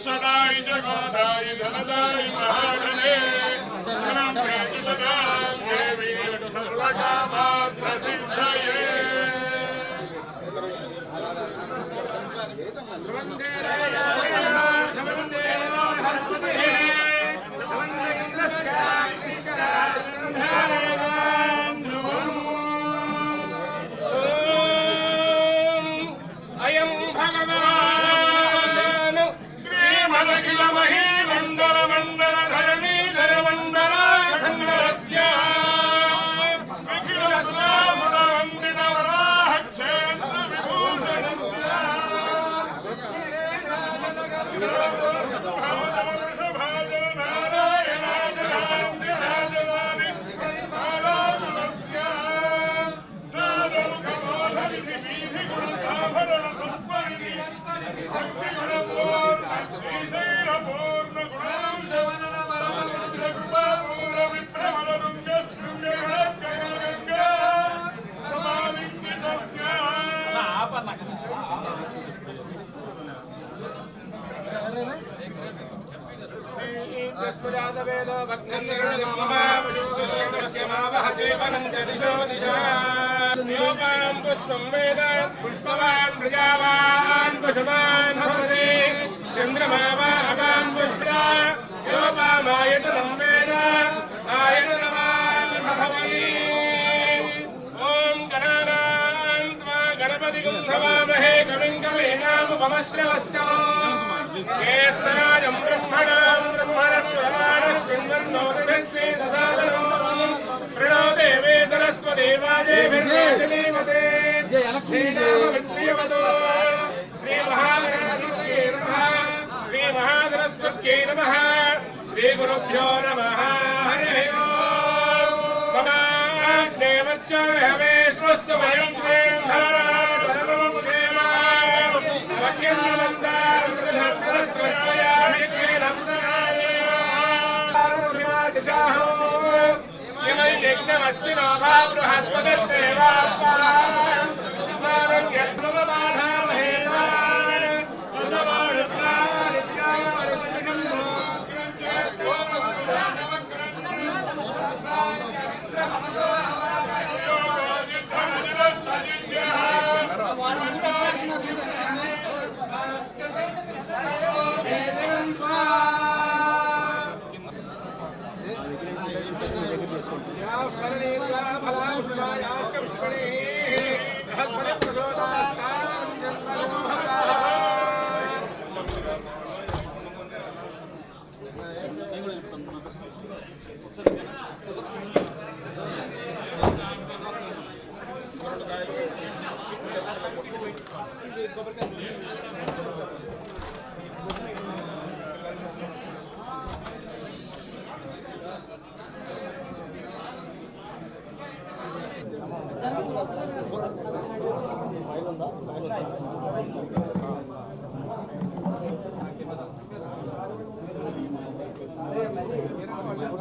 శాశ్వతాయ జగోదాయ ధనదాయ మహాగణే ధనం ప్రతిశతాం దేవీ సర్వకామాత్ర సిద్ధయే అయం పుష్పం వేద పుష్పవాన్ ప్రజావాన్ పశువాన్ కవీనాముపమశ్రవస్తమో కేసరాజం బ్రహ్మణాం బ్రహ్మణస్వరమాణస్మిన్వన్నోతిభిస్సేదసాదనం ప్రణో దేవే సరస్వదేవాజేభిర్వేదినీమతే శ్రీనామవిత్రియవదో శ్రీ మహాసరస్వత్యై నమః. శ్రీ మహాసరస్వత్యై నమః. శ్రీ గురుభ్యో హరి ఓం మమాగ్నే వయం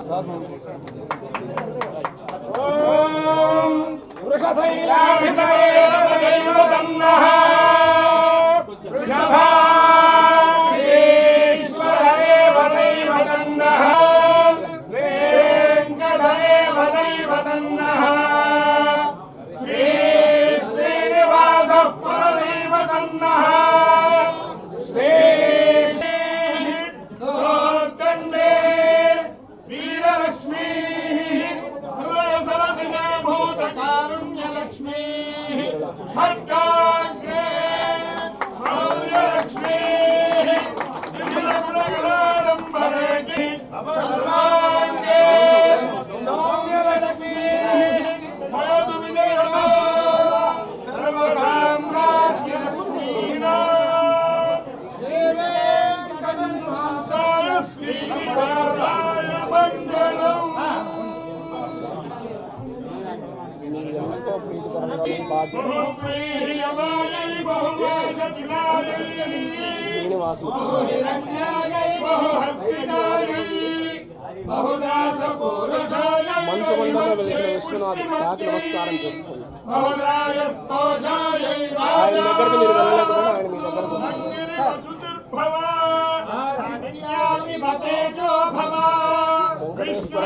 ఓం সরকার శ్రీనివాసు మంచు మండలంలో వెలిసిన విశ్వనాథ్ నాకు నమస్కారం చేసుకోండి ఆయన దగ్గరికి మీరు వెళ్ళలేకుండా ఆయన మీ దగ్గర వచ్చారు వెంకటేశ్వర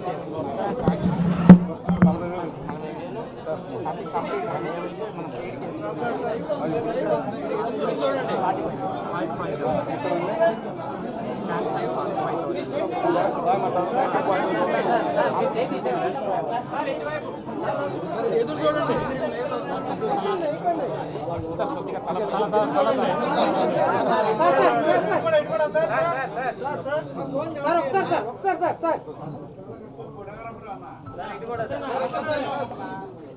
ఎదురు చూడండి సార్ ఒకసారి సార్ ఒకసారి సార్ సార్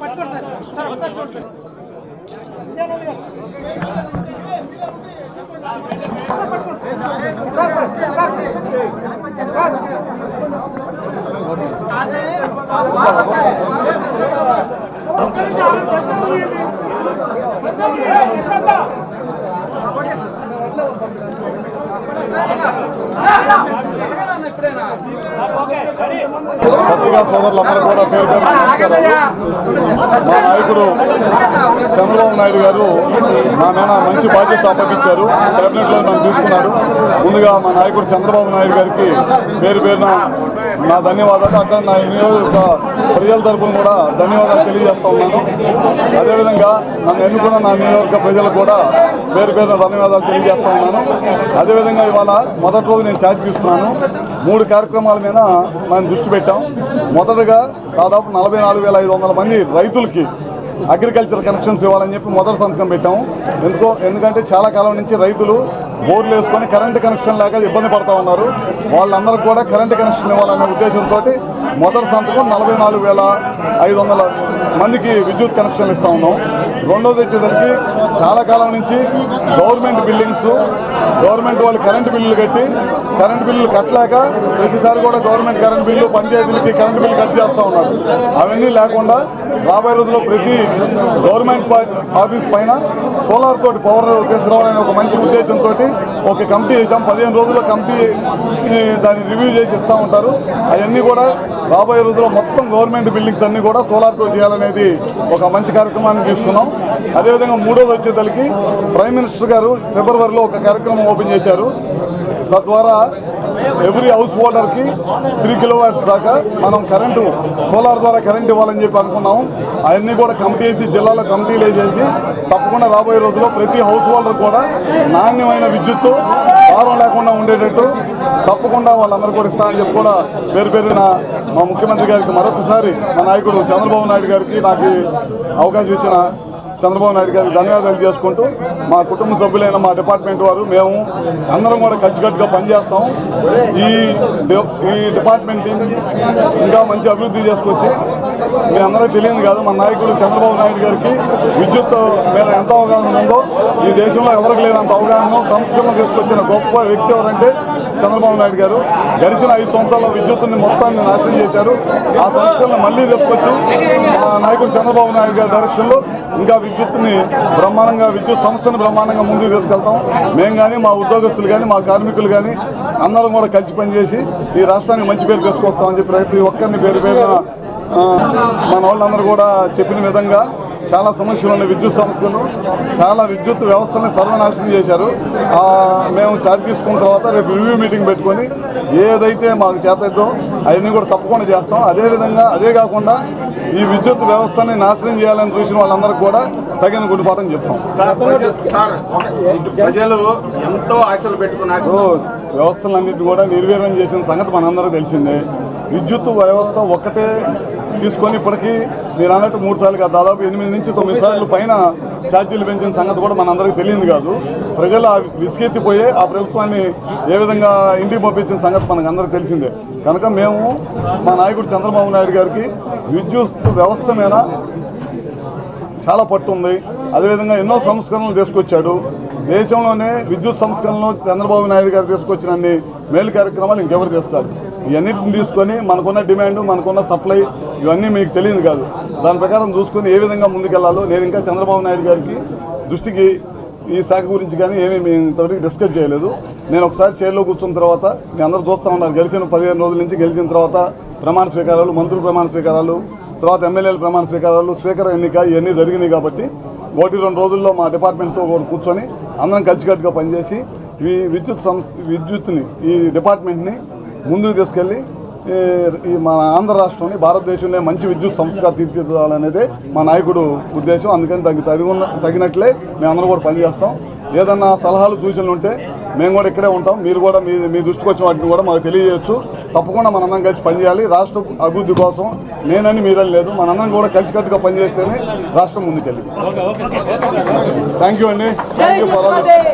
పట్టుకోండి సార్ సార్ ఒకసారి చూడండి ప్రశ్న సోదరులందరూ కూడా పేరు మా నాయకుడు చంద్రబాబు నాయుడు గారు మా మీద మంచి బాధ్యత అప్పగించారు. కేబినెట్లో నన్ను తీసుకున్నాడు. ముందుగా మా నాయకుడు చంద్రబాబు నాయుడు గారికి పేరు పేరున నా ధన్యవాదాలు. అట్లా నా నియోజక ప్రజల తరపున కూడా ధన్యవాదాలు తెలియజేస్తా ఉన్నాను. అదేవిధంగా నన్ను ఎన్నుకున్న నా నియోజక ప్రజలకు కూడా పేరు పేరున ధన్యవాదాలు తెలియజేస్తా ఉన్నాను. అదేవిధంగా ఇవాళ మొదటి రోజు నేను ఛార్జ్ తీసుకున్నాను. మూడు కార్యక్రమాల మీద మనం దృష్టి పెట్టాం. మొదటగా దాదాపు నలభై నాలుగు వేల ఐదు వందల మంది రైతులకి అగ్రికల్చర్ కనెక్షన్స్ ఇవ్వాలని చెప్పి మొదటి సంతకం పెట్టాము ఎందుకో ఎందుకంటే చాలా కాలం నుంచి రైతులు బోర్లు వేసుకొని కరెంటు కనెక్షన్ లేక ఇబ్బంది పడుతూ ఉన్నారు. వాళ్ళందరికీ కూడా కరెంటు కనెక్షన్ ఇవ్వాలనే ఉద్దేశంతో మొదటి సంతకం నలభై నాలుగు వేల ఐదు వందల మందికి విద్యుత్ కనెక్షన్లు ఇస్తా ఉన్నాం. రెండోది వచ్చేసరికి చాలా కాలం నుంచి గవర్నమెంట్ బిల్డింగ్స్ గవర్నమెంట్ వాళ్ళు కరెంటు బిల్లులు కట్టి కరెంటు బిల్లులు కట్టలేక ప్రతిసారి కూడా గవర్నమెంట్ కరెంట్ బిల్లు పంచాయతీలకి కరెంటు బిల్లు కట్ చేస్తూ ఉన్నారు. అవన్నీ లేకుండా రాబోయే రోజుల్లో ప్రతి గవర్నమెంట్ ఆఫీస్ పైన సోలార్ తోటి పవర్ తీసుకురావాలనే ఒక మంచి ఉద్దేశంతో ఒక కమిటీ వేసాం పదిహేను రోజుల్లో కమిటీ దాన్ని రివ్యూ చేసి ఇస్తూ ఉంటారు. అవన్నీ కూడా రాబోయే రోజుల్లో మొత్తం గవర్నమెంట్ బిల్డింగ్స్ అన్ని కూడా సోలార్తో చేయాలనేది ఒక మంచి కార్యక్రమాన్ని తీసుకున్నాం. అదేవిధంగా మూడోది వచ్చేసరికి ప్రైమ్ మినిస్టర్ గారు ఫిబ్రవరిలో ఒక కార్యక్రమం ఓపెన్ చేశారు. తద్వారా ఎవ్రీ హౌస్ హోల్డర్కి త్రీ కిలోవాట్స్ దాకా మనం కరెంటు సోలార్ ద్వారా కరెంట్ ఇవ్వాలని చెప్పి అనుకున్నాము. అవన్నీ కూడా కమిటీ వేసి జిల్లాలో కమిటీలు వేసేసి తప్పకుండా రాబోయే రోజుల్లో ప్రతి హౌస్ హోల్డర్ కూడా నాణ్యమైన విద్యుత్తు భారం లేకుండా ఉండేటట్టు తప్పకుండా వాళ్ళందరూ కూడా ఇస్తా అని చెప్పి కూడా పేరు పేరున మా ముఖ్యమంత్రి గారికి మరొకసారి మా నాయకుడు చంద్రబాబు నాయుడు గారికి నాకు అవకాశం ఇచ్చిన చంద్రబాబు నాయుడు గారికి ధన్యవాదాలు చేసుకుంటూ మా కుటుంబ సభ్యులైన మా డిపార్ట్మెంట్ వారు మేము అందరం కూడా కలిసికట్టుగా పనిచేస్తాం. ఈ ఈ డిపార్ట్మెంట్ ఇంకా మంచి అభివృద్ధి చేసుకొచ్చి మీ అందరికీ తెలియదు కాదు మన నాయకుడు చంద్రబాబు నాయుడు గారికి విద్యుత్ మీద ఎంత అవగాహన ఉందో ఈ దేశంలో ఎవరికి లేనంత అవగాహన సంస్కరణ తీసుకొచ్చిన గొప్ప వ్యక్తి ఎవరంటే చంద్రబాబు నాయుడు గారు గడిచిన ఐదు సంవత్సరాల్లో విద్యుత్తుని మొత్తాన్ని నాశనం చేశారు. ఆ సంస్కరణ మళ్ళీ తీసుకొచ్చి మా నాయకుడు చంద్రబాబు నాయుడు గారి డైరెక్షన్లో ఇంకా విద్యుత్తుని బ్రహ్మాండంగా విద్యుత్ సంస్థను బ్రహ్మాండంగా ముందుకు తీసుకెళ్తాం. మేము కానీ మా ఉద్యోగస్తులు కానీ మా కార్మికులు కానీ అందరం కూడా కలిసి పనిచేసి ఈ రాష్ట్రానికి మంచి పేరు తీసుకొస్తామని చెప్పి ప్రతి ఒక్కరిని పేరు పేరున మన వాళ్ళందరూ కూడా చెప్పిన విధంగా చాలా సమస్యలు ఉన్నాయి. విద్యుత్ సంస్థలు చాలా విద్యుత్ వ్యవస్థని సర్వనాశనం చేశారు. మేము ఛార్జ్ తీసుకున్న తర్వాత రేపు రివ్యూ మీటింగ్ పెట్టుకొని ఏదైతే మాకు చేతద్దో అవన్నీ కూడా తప్పకుండా చేస్తాం. అదేవిధంగా అదే కాకుండా ఈ విద్యుత్ వ్యవస్థని నాశనం చేయాలని చూసిన వాళ్ళందరికీ కూడా తగిన గుడిపాఠం చెప్తాం. ప్రజలు ఎంతో ఆశలు పెట్టుకున్నారు. వ్యవస్థలన్నింటినీ కూడా నిర్వీర్యం చేసిన సంగతి మనందరూ తెలిసిందే. విద్యుత్ వ్యవస్థ ఒక్కటే తీసుకొని ఇప్పటికీ మీరు అన్నట్టు మూడు సార్లు కాదు దాదాపు ఎనిమిది నుంచి తొమ్మిది సార్లు పైన ఛార్జీలు పెంచిన సంగతి కూడా మనందరికీ తెలియదు కాదు. ప్రజలు ఆ ఆ ప్రభుత్వాన్ని ఏ విధంగా ఇంటికి పంపించిన సంగతి మనకు అందరికీ తెలిసిందే. కనుక మేము మా నాయకుడు చంద్రబాబు నాయుడు గారికి విద్యుత్ వ్యవస్థ మీద చాలా పట్టు ఉంది. అదేవిధంగా ఎన్నో సంస్కరణలు తీసుకొచ్చాడు. దేశంలోనే విద్యుత్ సంస్కరణలు చంద్రబాబు నాయుడు గారు తీసుకొచ్చిన అన్ని మేలు కార్యక్రమాలు ఇంకెవరు తీస్తారు ఇవన్నిటిని తీసుకొని మనకున్న డిమాండ్ మనకున్న సప్లై ఇవన్నీ మీకు తెలియదు కాదు. దాని ప్రకారం చూసుకొని ఏ విధంగా ముందుకెళ్ళాలో నేను ఇంకా చంద్రబాబు నాయుడు గారికి దృష్టికి ఈ శాఖ గురించి కానీ ఏమీ మేము ఇంతవరకు డిస్కస్ చేయలేదు. నేను ఒకసారి చైర్లో కూర్చున్న తర్వాత మీ అందరూ చూస్తూ ఉన్నారు. గెలిచిన పదిహేను రోజుల నుంచి గెలిచిన తర్వాత ప్రమాణ స్వీకారాలు మంత్రుల ప్రమాణ స్వీకారాలు తర్వాత ఎమ్మెల్యేల ప్రమాణ స్వీకారాలు స్పీకర్ ఎన్నిక ఇవన్నీ జరిగినాయి కాబట్టి ఒకటి రెండు రోజుల్లో మా డిపార్ట్మెంట్తో కూడా కూర్చొని అందరం కలిసికట్టుగా పనిచేసి ఈ విద్యుత్ సంస్థ విద్యుత్ని ఈ డిపార్ట్మెంట్ని ముందుకు తీసుకెళ్ళి ఈ మన ఆంధ్ర రాష్ట్రంని భారతదేశంలో మంచి విద్యుత్ సంస్థగా తీర్చిదిద్దాలనేదే మా నాయకుడు ఉద్దేశం. అందుకని తగి తగిన తగినట్లే మేమందరం కూడా పనిచేస్తాం. ఏదన్నా సలహాలు సూచనలు ఉంటే మేము కూడా ఇక్కడే ఉంటాం. మీరు కూడా మీ మీ దృష్టికి వచ్చిన వాటిని కూడా మాకు తెలియజేయచ్చు. తప్పకుండా మనందరం కలిసి పనిచేయాలి. రాష్ట్ర అభివృద్ధి కోసం నేనని మీరని లేదు. మనందరం కూడా కలిసికట్టుగా పనిచేస్తేనే రాష్ట్రం ముందుకెళ్ళింది. థ్యాంక్ యూ అండి. Thank you for all